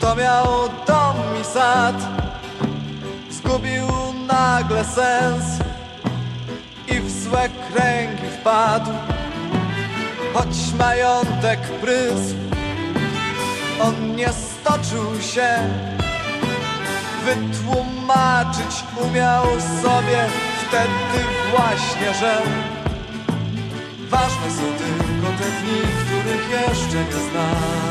kto miał dom i sad, zgubił nagle sens i w złe kręgi wpadł. Choć majątek prysł, on nie stoczył się. Wytłumaczyć umiał sobie wtedy właśnie, że Ważne są tylko te dni, których jeszcze nie znamy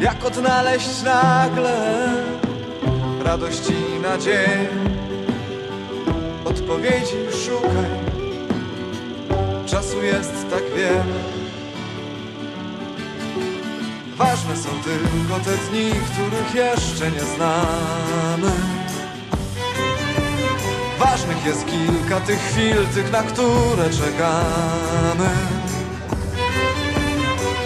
Jak odnaleźć nagle radość i nadzieję Odpowiedzi szukaj, czasu jest tak wiele Ważne są tylko te dni, których jeszcze nie znamy. Ważnych jest kilka tych chwil, tych, na które czekamy.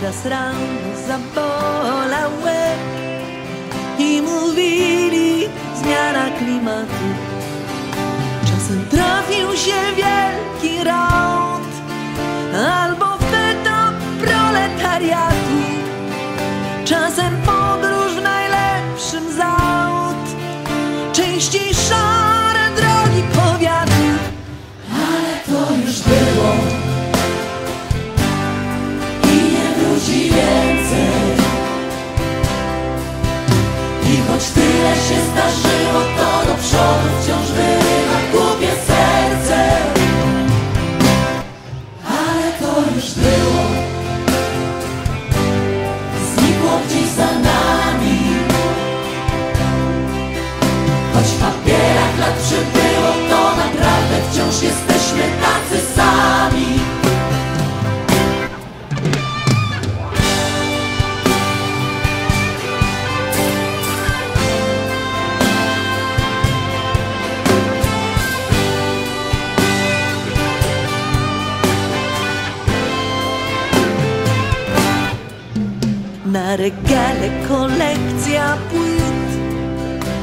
teraz rano zabolał łeb i mówili zmiana klimatu. Czasem trafił się wielki raut albo weto proletariatu. Czasem podróż w najlepszym z częściej szans. I choć tyle się zdarzyło, to do przodu wciąż Na regale kolekcja płyt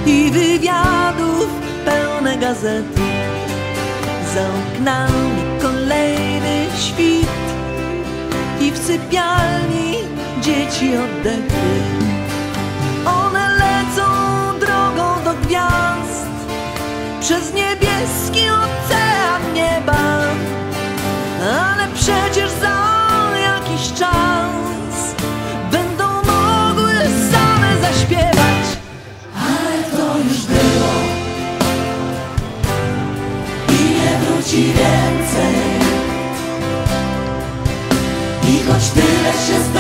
i wywiadów pełne gazety. Za oknami kolejny świt i w sypialni dzieci oddechy. One lecą drogą do gwiazd przez niebieski ocean wróci więcej. I choć tyle się zdarzyło,